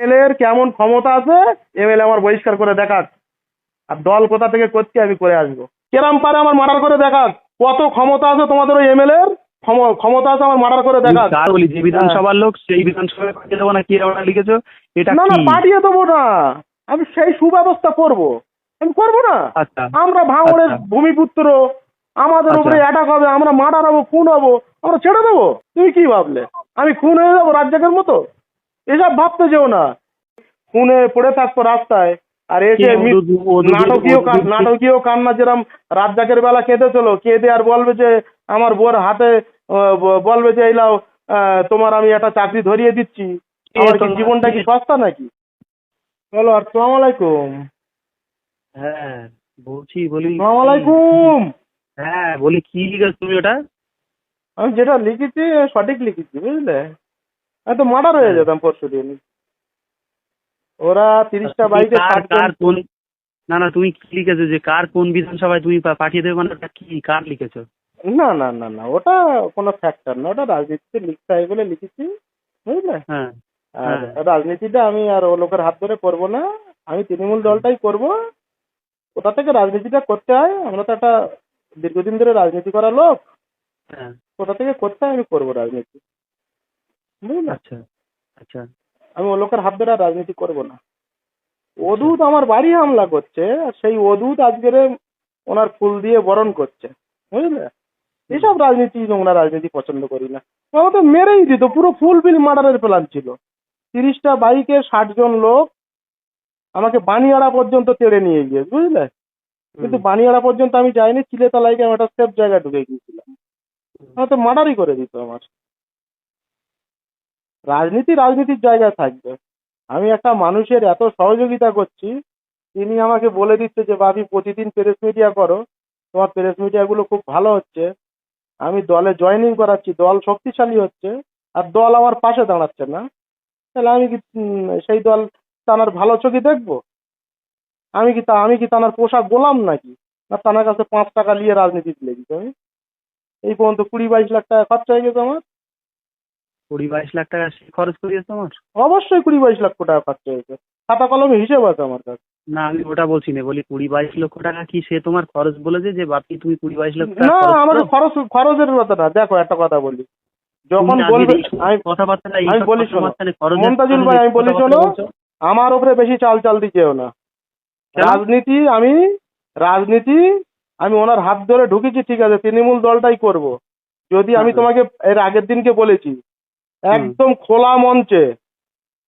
MLA এর কেমন ক্ষমতা আছে এমএলএ আমার বহিষ্কার করে দেখাক। আর দল কোথা থেকে করছে আমি করে আসব। কেরাম পারে আমার মার্ডার করে দেখাক। কত ক্ষমতা আছে তোমাদের ওই এমএলএ এর? ক্ষমতা আছে আমার মার্ডার করে দেখাক। কার বলি? যে বিধানসভার লোক সেই বিধানসভায় পাঠিয়ে দেবো না? কি ওটা লিখেছো? এটা না না পাঠিয়ে দেবো না। আমি সেই সুব্যবস্থা করব। আমি করব না। আচ্ছা। আমরা ভাঙড়ের আচ্ছা। ভূমিপুত্র আমাদের আচ্ছা। উপরে অ্যাটাক হবে আমরা মার্ডার হব খুন হব আমরা ছেড়ে দেবো। তুমি কি ভাবলে? আমি খুন হয়ে যাব রাজ্জাকের মতো? এসব ভাবতে যেও না। খুনে পড়ে থাকতো রাস্তায় আর এসে নাটকীয় নাটকীয় কান্না যেরম রাজ্জাকের বেলা কেঁদেছিল কেঁদে আর বলবে যে আমার বোর হাতে বলবে যে এইলাও তোমার আমি একটা চাকরি ধরিয়ে দিচ্ছি। আমার কি জীবনটা কি সস্তা নাকি? বলো আসসালামু আলাইকুম। হ্যাঁ বলছি বলি আসসালামু আলাইকুম। হ্যাঁ বলি কি লিখেছো তুমি ওটা? আমি যেটা লিখেছি সঠিক লিখেছি বুঝলে? আমি তো মার্ডার হয়ে যেতাম পরশু দিন। ওরা তিরিশটা কার কোন না না তুমি কি লিখেছো যে কার কোন বিধানসভায় তুমি পাঠিয়ে দেবে? মানে কি কার লিখেছো? না না না না ওটা কোনো ফ্যাক্টর না। ওটা রাজনীতিতে লিখতে হয় বলে লিখেছি বুঝলে? হ্যাঁ আর হ্যাঁ। রাজনীতিটা আমি আর ও লোকের হাত ধরে করব না। আমি তৃণমূল দলটাই করব। ওটা থেকে রাজনীতিটা করতে হয়। আমরা তো একটা দীর্ঘদিন ধরে রাজনীতি করা লোক। হ্যাঁ। কোথা থেকে করতে হয় আমি করব রাজনীতি। বুঝলে আচ্ছা আচ্ছা আমি ও লোকের হাত ধরে রাজনীতি করব না। অদূত আমার বাড়ি হামলা করছে আর সেই অদূত আজকের ওনার ফুল দিয়ে বরণ করছে। বুঝলে? এসব রাজনীতি নোংরা রাজনীতি পছন্দ করি না। আমার তো মেরেই দিত পুরো ফুল বিল মার্ডারের প্ল্যান ছিল। তিরিশটা বাইকে ষাট জন লোক আমাকে বানিয়াড়া পর্যন্ত তেড়ে নিয়ে গিয়ে বুঝলে? কিন্তু বানিয়াড়া পর্যন্ত আমি যাইনি চিলেতলায় আমি একটা সেফ জায়গায় ঢুকে গিয়েছিলাম। আমার তো মার্ডারই করে দিত আমার। রাজনীতি রাজনীতির জায়গায় থাকবে। আমি একটা মানুষের এত সহযোগিতা করছি, তিনি আমাকে বলে দিচ্ছে যে বাবি প্রতিদিন প্রেস মিডিয়া করো। তোমার প্রেস মিডিয়াগুলো খুব ভালো হচ্ছে। আমি দলে জয়েনিং করাচ্ছি। দল শক্তিশালী হচ্ছে। আর দল আমার পাশে দাঁড়াচ্ছে না। তাহলে আমি কি সেই দল তানার ভালো চোখে দেখব? আমি কি তা, আমি কি তানার পোশাক গোলাম নাকি? না, তানার কাছে পাঁচ টাকা নিয়ে রাজনীতিতে লেগেছি আমি? এই পর্যন্ত কুড়ি বাইশ লাখ টাকা খরচা হয়ে গেছে আমার। কুড়ি বাইশ লাখ টাকা খরচ করিয়েছো তোমার? অবশ্যই কুড়ি বাইশ লক্ষ টাকা খরচা হয়েছে খাতা কলমে হিসেব আছে আমার কাছে। না আমি ওটা বলছি না বলি কুড়ি বাইশ লক্ষ টাকা কি সে তোমার খরচ বলেছে যে বাপি তুমি কুড়ি বাইশ লক্ষ টাকা না করো? খরচ খরচের কথা না দেখো একটা কথা বলি। যখন বলবে আমি কথাবার্তা আমি বলি শোনো, মমতাজুল ভাই, আমি বলি শোনো। আমার উপরে বেশি চাল চাল দিচ্ছেও না। রাজনীতি আমি রাজনীতি আমি ওনার হাত ধরে ঢুকেছি ঠিক আছে তৃণমূল দলটাই করব। যদি আমি তোমাকে এর আগের দিনকে বলেছি একদম খোলা মঞ্চে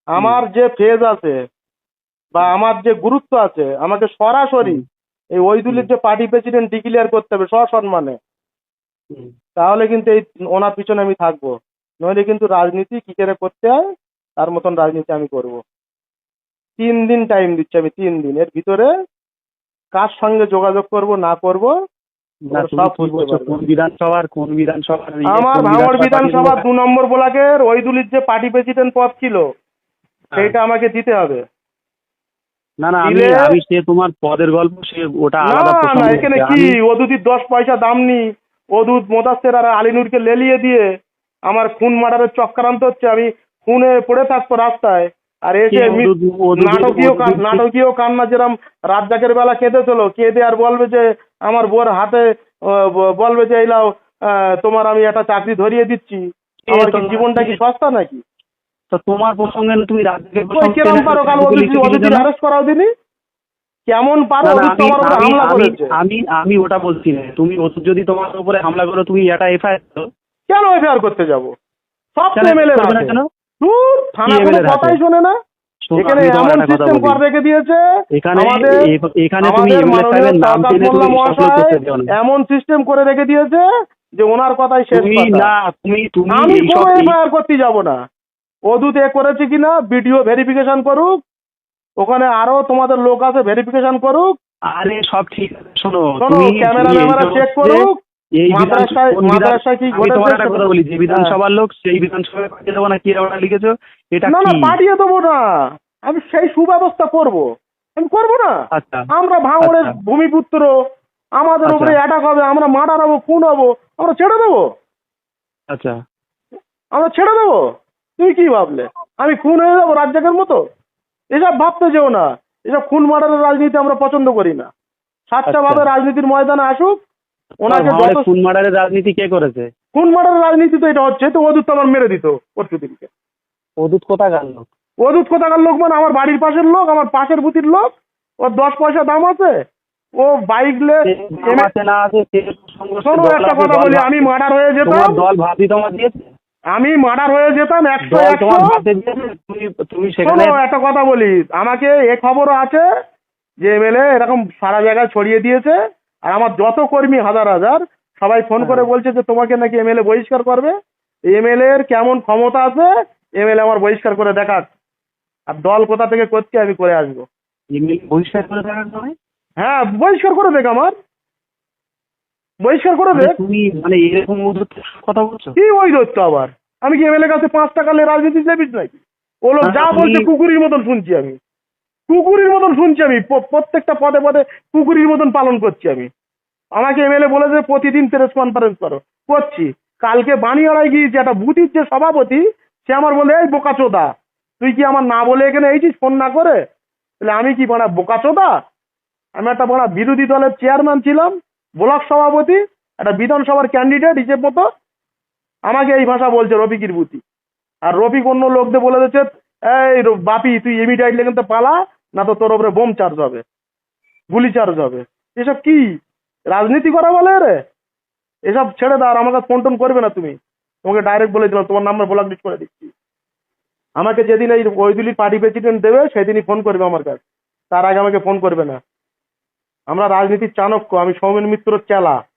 আমার যে ফেজ আছে বা আমার যে গুরুত্ব আছে আমাকে সরাসরি এই ওইদুলের যে পার্টি প্রেসিডেন্ট ডিক্লিয়ার করতে হবে সসম্মানে। তাহলে কিন্তু এই ওনার পিছনে আমি থাকব। নইলে কিন্তু রাজনীতি কি করে করতে হয় তার মতন রাজনীতি আমি করব। তিন দিন টাইম দিচ্ছি আমি তিন দিন। এর ভিতরে কার সঙ্গে যোগাযোগ করব না করব আমার কোন ভাঙড় বিধানসভা বিধানসভা দু নম্বর ব্লকের ওইদুলির যে পার্টি প্রেসিডেন্ট পদ ছিল হ্যাঁ। সেইটা আমাকে দিতে হবে। না না আমি আমি সে তোমার পদের গল্প সে ওটা আলাদা না এখানে কি? আমি- ওদুদির দশ পয়সা দাম নি। ওদুদ মোদাসের আর আলিনুরকে লেলিয়ে দিয়ে আমার খুন মার্ডারের চক্রান্ত হচ্ছে। আমি খুনে পড়ে থাকতো রাস্তায়। আর এসে নাটকীয় নাটকীয় কান্না যেরম রাজ্জাকের বেলা কেঁদেছিল কেঁদে আর বলবে যে আমার বোর হাতে বলবে যে এইলাও আহ, তোমার আমি একটা চাকরি ধরিয়ে দিচ্ছি। আমার কি জীবনটা কি সস্তা নাকি? তো তোমার প্রসঙ্গে তুমি রাজ্যের কিরম পারো কাল ওদুদির অ্যারেস্ট করাও দিনি? কেমন পারো আমি- আমি- হামলা করেছে। আমি আমি ওটা বলছি না। তুমি ওষুধ যদি তোমার উপরে হামলা করো তুমি এটা এফআইআর করো। কেন এফআইআর করতে যাব? সব এমএলএ কেন? দূর থানা কোনো কথাই? শোনে না। এখানে এমন সিস্টেম। করে রেখে দিয়েছে? এখানে এখানে তুমি এমএলএ সাহেবের নাম টেনে তুমি মোল্লা করতে দিও না। এমন সিস্টেম করে রেখে দিয়েছে যে ওনার কথাই শেষ তুমি না তুমি তুমি আমি কোনো এফআইআর করতে যাব না। অদূত এ করেছে কিনা ভিডিও ভেরিফিকেশন করুক। ওখানে আরও তোমাদের লোক আছে ভেরিফিকেশন করুক। আরে সব ঠিক আছে শোনো তুমি ক্যামেরা তুমি চেক করুক। এই মাদ্রাসায় কি ঘটেছে একটা কথা বলি যে হ্যাঁ। বিধানসভার লোক সেই বিধানসভায় পাঠিয়ে দেবো না কি লিখেছো? এটা না না পাঠিয়ে দেবো না। আমি সেই সুব্যবস্থা করব। আমি করব না। আচ্ছা আমরা ভাঙড়ের আচ্ছা। ভূমিপুত্র আমাদের আচ্ছা। উপরে অ্যাটাক হবে আমরা মার্ডার হব খুন হব আমরা ছেড়ে দেবো। আচ্ছা। আমরা ছেড়ে দেবো। তুই কি ভাবলে? আমি খুন হয়ে যাব রাজ্জাকের মতো? এসব ভাবতে যেও না। এসব খুন মার্ডারের রাজনীতি আমরা পছন্দ করি না। সাতটা। ভাবে রাজনীতির ময়দানে আসুক ওনাকে খুন মার্ডারের রাজনীতি কে করেছে? খুন মার্ডারের রাজনীতি তো এটা হচ্ছে তো ওদুত তো আমার মেরে দিত পরশু দিনকে অদূত কোথাকার লোক? ওদুত কোথাকার লোক মানে? আমার বাড়ির পাশের লোক আমার পাশের বুথির লোক। ওর দশ পয়সা দাম আছে। ও বাইক লে শোনো একটা কথা বলি আমি মার্ডার হয়ে যেতাম। দল ভাবি তোমার দিয়েছে? আমি মার্ডার হয়ে যেতাম একশো শোনো একটা কথা বলি আমাকে এ খবরও আছে যে এমএলএ এরকম সারা জায়গায় ছড়িয়ে দিয়েছে আর আমার যত কর্মী হাজার হাজার সবাই ফোন করে হ্যাঁ। বলছে যে তোমাকে নাকি এমএলএ বহিষ্কার করবে। এমএলএ এর কেমন ক্ষমতা আছে এমএলএ আমার বহিষ্কার করে দেখাক। আর দল কোথা থেকে করছে আমি করে আসব। বহিষ্কার করে দেওয়ার হ্যাঁ বহিষ্কার করে দেখ আমার। বহিষ্কার করে মানে দেখ। তুমি মানে এরকম কথা বলছো? কি ওই দত্ত আবার? আমি কি এমএলএ কাছে পাঁচ টাকা নিয়ে রাজনীতি দেবিস নাকি? ও লোক যা বলছে কুকুরের মতন শুনছি আমি। কুকুরের মতন শুনছি আমি। প্রত্যেকটা পদে পদে কুকুরের মতন পালন করছি আমি। আমাকে এমএলএ বলেছে প্রতিদিন প্রেস কনফারেন্স করো। করছি। কালকে বানিয়াড়ায় গিয়েছি একটা বুথির যে সভাপতি সে আমার বলে এই বোকাচোদা তুই কি আমার না বলে এখানে এইছিস ফোন না করে? তাহলে আমি কি বড়া বোকাচোদা আমি একটা বড় বিরোধী দলের চেয়ারম্যান ছিলাম, ব্লক সভাপতি, একটা বিধানসভার ক্যান্ডিডেট হিসেব মতো। আমাকে এই ভাষা বলছে রফিকির বুতি। আর রফিক অন্য লোকদের বলে দিচ্ছে, এই বাপি, তুই ইমিডিয়েটলি এখান থেকে পালা, না তো তোর ওপরে বোম চার্জ হবে, গুলি চার্জ হবে। এসব কি? রাজনীতি করা বলে রে? এসব ছেড়ে দাও আর আমাকে ফোন টোন করবে না তুমি। তোমাকে ডাইরেক্ট বলে দিলাম তোমার নাম্বার ব্লক লিস্ট করে দিচ্ছি। আমাকে যেদিন এই ওইদুলির পার্টি প্রেসিডেন্ট দেবে, সেদিনই ফোন করবে আমার কাছে। তার আগে আমাকে ফোন করবে না। আমরা রাজনীতির চাণক্য, আমি সৌমেন মিত্র চেলা।